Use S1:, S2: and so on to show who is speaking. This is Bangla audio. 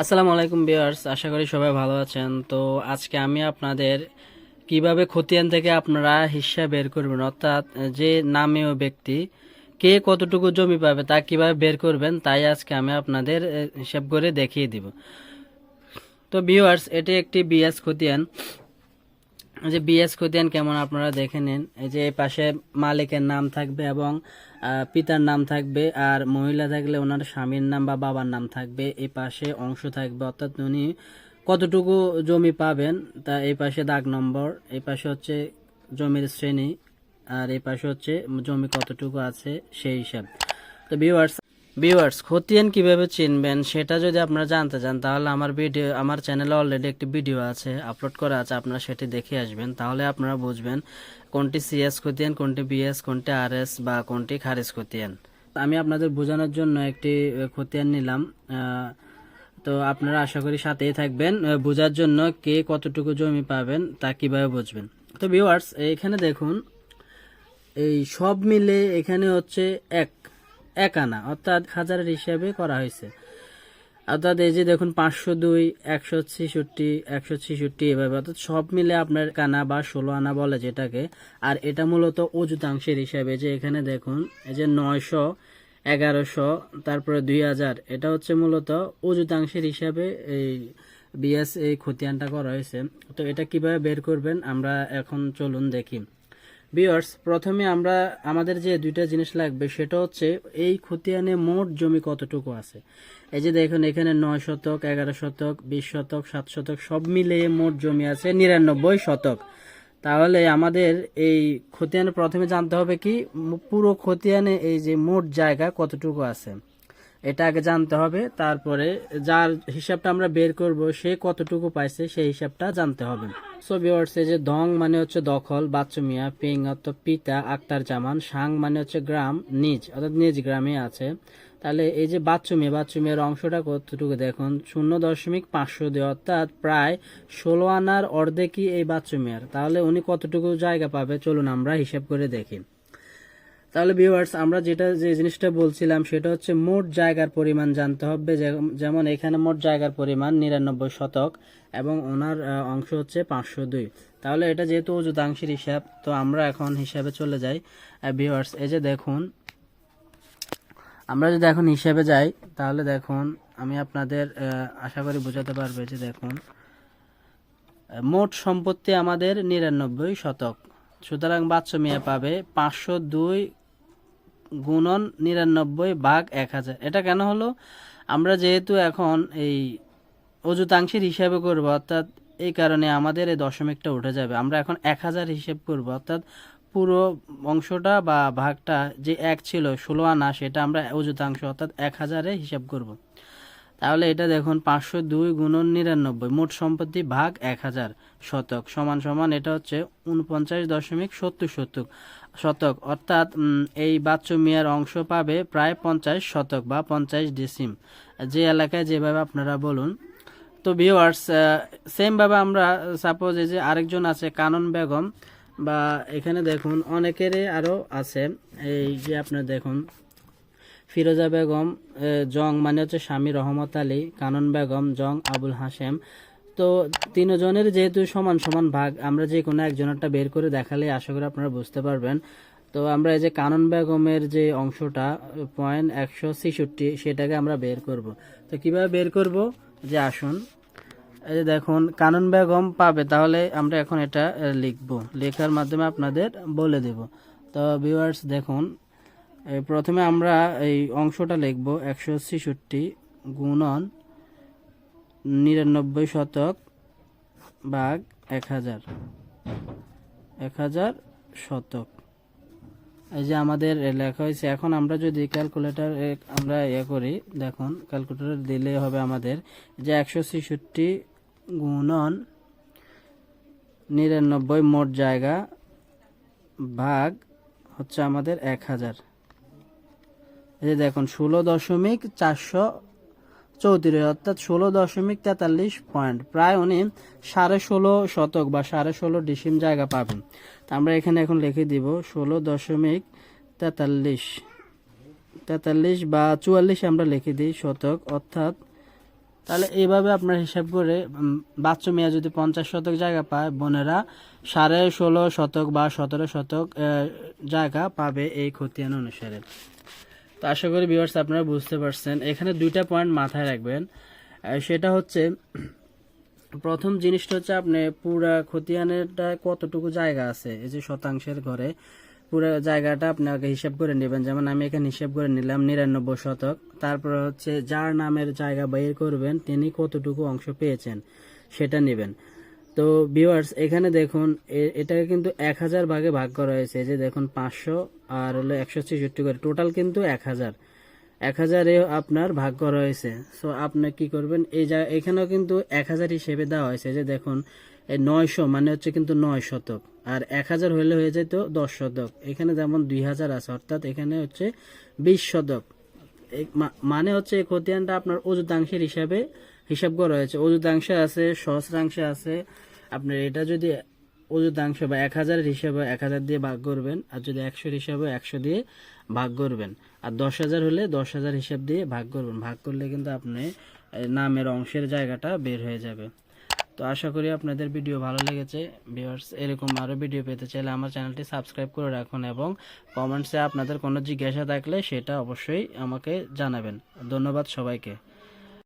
S1: আসসালামু আলাইকুম বিয়ার্স আশা করি সবাই ভালো আছেন। তো আজকে আমি আপনাদের কীভাবে খতিয়ান থেকে আপনারা হিসাব বের করবেন, অর্থাৎ যে নামেও ব্যক্তি, কে কতটুকু জমি পাবে, তা কীভাবে বের করবেন, তাই আজকে আমি আপনাদের হিসেব করে দেখিয়ে দিব। তো বিয়ার্স এটি একটি বিএস খতিয়ান। যে বিএস খতিয়ান কেমন আপনারা দেখে নিন। এই যে পাশে মালিকের নাম থাকবে এবং পিতার নাম থাকবে আর মহিলা থাকলে ওনার স্বামীর নাম বা বাবার নাম থাকবে। এই পাশে অংশ থাকবে, অর্থাৎ উনি কতটুকু জমি পাবেন তা এই পাশে দাগ নম্বর, এই পাশে হচ্ছে জমির শ্রেণি আর এই পাশে হচ্ছে জমি কতটুকু আছে সেই হিসাব। তো ভিউয়ার্স ভিউয়ার্স খতিয়ান কীভাবে চিনবেন সেটা যদি আপনারা জানতে চান, তাহলে আমার ভিডিও আমার চ্যানেলে অলরেডি একটি ভিডিও আছে আপলোড করা আছে, আপনারা সেটি দেখে আসবেন। তাহলে আপনারা বুঝবেন কোনটি সিএস খতিয়ান কোনটি বিএস কোনটি আরএস বা কোনটি খারিজ খতিয়ান আমি আপনাদের বোঝানোর জন্য একটি খতিয়ান নিলাম। তো আপনারা আশা করি সাথেই থাকবেন। বোঝার জন্য কে কতটুকু জমি পাবেন তা কীভাবে বুঝবেন। তো ভিউয়ার্স এখানে দেখুন, এই সব মিলে এখানে হচ্ছে এক। এক আনা অর্থাৎ হাজারের হিসাবে করা হয়েছে। অর্থাৎ এই যে দেখুন, পাঁচশো দুই, একশো ছেষট্টি একশো ছেষট্টি এভাবে, অর্থাৎ সব মিলে আপনার কানা বা ষোলো আনা বলে যেটাকে, আর এটা মূলত অযুতাংশের হিসাবে, যে এখানে দেখুন, এই যে নয়শো, এগারোশো, তারপরে দুই হাজার, এটা হচ্ছে মূলত অযুতাংশের হিসাবে এই বিএস এই খতিয়ানটা করা হয়েছে। তো এটা কীভাবে বের করবেন, আমরা এখন চলুন দেখি। বিয়ার্স প্রথমে আমরা আমাদের যে দুইটা জিনিস লাগবে, সেটা হচ্ছে এই খতিয়ানে মোট জমি কতটুকু আছে? এই যে দেখুন, এখানে নয় শতক, এগারো শতক, বিশ শতক, সাত শতক, সব মিলিয়ে মোট জমি আছে নিরানব্বই শতক। তাহলে আমাদের এই খতিয়ানে প্রথমে জানতে হবে কি, পুরো খতিয়ানে এই যে মোট জায়গা কতটুকু আছে? এটা আগে জানতে হবে, তারপরে যার হিসাবটা আমরা বের করব, সে কতটুকু পাইছে সেই হিসাবটা জানতে হবে। সো ভিউয়ার্স এই যে দং মানে হচ্ছে দখল বাচ্চু মিয়া পিং অর্থাৎ পিতা আক্তার জামান সাং মানে হচ্ছে গ্রাম, নিজ, অর্থাৎ নিজ গ্রামে আছে। তাহলে এই যে বাচ্চু মেয়ে বাচ্চু মেয়ের অংশটা কতটুকু দেখুন? শূন্য দশমিক পাঁচশো দিয়ে অর্থাৎ প্রায় ষোলো আনার অর্ধেকই এই বাচ্চু মেয়ার তাহলে উনি কতটুকু জায়গা পাবে? চলুন আমরা হিসাব করে দেখি। তাহলে ভিউয়ার্স আমরা যেটা, যে জিনিসটা বলছিলাম, সেটা হচ্ছে মোট জায়গার পরিমাণ জানতে হবে। যেমন এখানে মোট জায়গার পরিমাণ নিরানব্বই শতক এবং ওনার অংশ হচ্ছে পাঁচশো দুই। তাহলে এটা যেহেতু অযুতাংশের হিসাব, তো আমরা এখন হিসাবে চলে যাই। ভিউয়ার্স এই যে দেখুন, আমরা যদি এখন হিসাবে যাই, তাহলে দেখুন, আমি আপনাদের আশা করি বোঝাতে পারবে যে দেখুন মোট সম্পত্তি আমাদের নিরানব্বই শতক। সুতরাং বাচ্চা মেয়ে পাবে পাঁচশো দুই গুণন নিরানব্বই ভাগ এক হাজার। এটা কেন হলো? আমরা যেহেতু এখন এই অযুতাংশের হিসাবে করব, অর্থাৎ এই কারণে আমাদের এই দশমিকটা উঠে যাবে। আমরা এখন এক হাজার হিসেব করব, অর্থাৎ পুরো অংশটা বা ভাগটা যে এক ছিল, ষোলো আনা, সেটা আমরা অযুতাংশ, অর্থাৎ এক হাজারে হিসাব করব। তাহলে এটা দেখুন, পাঁচশো দুই গুণন নিরানব্বই, মোট সম্পত্তি ভাগ এক হাজার শতক, সমান সমান এটা হচ্ছে উনপঞ্চাশ দশমিক সত্তর শতক শতক। অর্থাৎ এই বাচ্চু মিয়ার অংশ পাবে প্রায় পঞ্চাশ শতক বা পঞ্চাশ ডিসিম। যে এলাকায় যেভাবে আপনারা বলুন। তো ভিউয়ার্স সেমভাবে আমরা সাপোজ এই যে আরেকজন আছে, কানন বেগম, বা এখানে দেখুন, অনেকেরই আরও আছে। এই যে আপনার দেখুন ফিরোজা বেগম জং মানে হচ্ছে স্বামী রহমত আলী, কানন বেগম, জং আবুল হাসেম তো তিনজনের যেহেতু সমান সমান ভাগ, আমরা যে কোনো একজনেরটা বের করে দেখালে আশা করি আপনারা বুঝতে পারবেন। তো আমরা এই যে কানন বেগমের যে অংশটা, পয়েন্ট একশো ছেষট্টি, সেটাকে আমরা বের করব। তো কীভাবে বের করব? যে আসুন। এই যে দেখুন, কানন বেগম পাবে, তাহলে আমরা এখন এটা লিখব। লেখার মাধ্যমে আপনাদের বলে দেব। তো ভিউয়ার্স দেখুন প্রথমে আমরা এই অংশটা লিখব একশো ছেষট্টি গুণন নিরানব্বই শতক ভাগ এক হাজার। এক হাজার শতক। এই যে আমাদের লেখা হয়েছে, এখন আমরা যদি ক্যালকুলেটর আমরা ইয়ে করি, দেখুন, ক্যালকুলেটর দিলে হবে আমাদের যে একশো ছেষট্টি গুণন নিরানব্বই মোট জায়গা ভাগ হচ্ছে আমাদের এক হাজার। এই দেখুন ষোলো দশমিক চারশো চৌত্রিশ অর্থাৎ ষোলো দশমিক তেতাল্লিশ পয়েন্ট। প্রায় উনি সাড়ে ষোলো শতক বা সাড়ে ষোলো ডিসিম জায়গা পাবেন। আমরা এখানে এখন লিখে দিব ষোলো দশমিক তেতাল্লিশ। তেতাল্লিশ বা চুয়াল্লিশ আমরা লিখে দিই শতক অর্থাৎ তাহলে এইভাবে আপনার হিসাব করে উম, মেয়া যদি পঞ্চাশ শতক জায়গা পায় বোনেরা সাড়ে ষোলো শতক বা সতেরো শতক জায়গা পাবে এই খতিয়ান অনুসারে। তো আশা করি ভিউয়ার্স আপনারা বুঝতে পারছেন। এখানে দুইটা পয়েন্ট মাথায় রাখবেন। সেটা হচ্ছে, প্রথম জিনিসটা হচ্ছে আপনি পুরা খতিয়ানেরটা কতটুকু জায়গা আছে, এই যে শতাংশের ঘরে পুরো জায়গাটা আপনি আগে হিসাব করে নেবেন। যেমন আমি এখানে হিসাব করে নিলাম নিরানব্বই শতক। তারপর হচ্ছে যার নামের জায়গা বের করবেন, তিনি কতটুকু অংশ পেয়েছেন, সেটা নেবেন। তো ভিউয়ার্স এখানে দেখুন এটাকে কিন্তু এক হাজার ভাগে ভাগ করা হয়েছে। যে দেখুন, পাঁচশো আর হলো একশো ছেষট্টি করে। টোটাল কিন্তু এক হাজার। এক হাজারে আপনার ভাগ করা হয়েছে। সো আপনি কি করবেন? এই যা এখানেও কিন্তু এক হাজার হিসেবে দেওয়া হয়েছে। যে দেখুন, এই নয়শো মানে হচ্ছে কিন্তু নয় শতক। আর এক হাজার হলে হয়ে যেত দশ শতক। এখানে যেমন দুই হাজার আছে, অর্থাৎ এখানে হচ্ছে বিশ শতক। মানে হচ্ছে এই খতিয়ানটা আপনার অযুতাংশের হিসাবে হিসাব করা হয়েছে। অযুতাংশে আছে, সহস্রাংশে আছে। আপনার এটা যদি অযুতাংশ বা এক হাজারের হিসাবে এক হাজার দিয়ে ভাগ করবেন, আর যদি একশোর হিসাবে একশো দিয়ে ভাগ করবেন, আর দশ হাজার হলে দশ হাজার হিসাব দিয়ে ভাগ করবেন। ভাগ করলে কিন্তু আপনি নামের অংশের জায়গাটা বের হয়ে যাবে। তো আশা করি আপনাদের ভিডিও ভালো লেগেছে। ভিউয়ার্স, এরকম আরও ভিডিও পেতে চাইলে আমার চ্যানেলটি সাবস্ক্রাইব করে রাখুন এবং কমেন্টসে আপনাদের কোনো জিজ্ঞাসা থাকলে সেটা অবশ্যই আমাকে জানাবেন। ধন্যবাদ সবাইকে।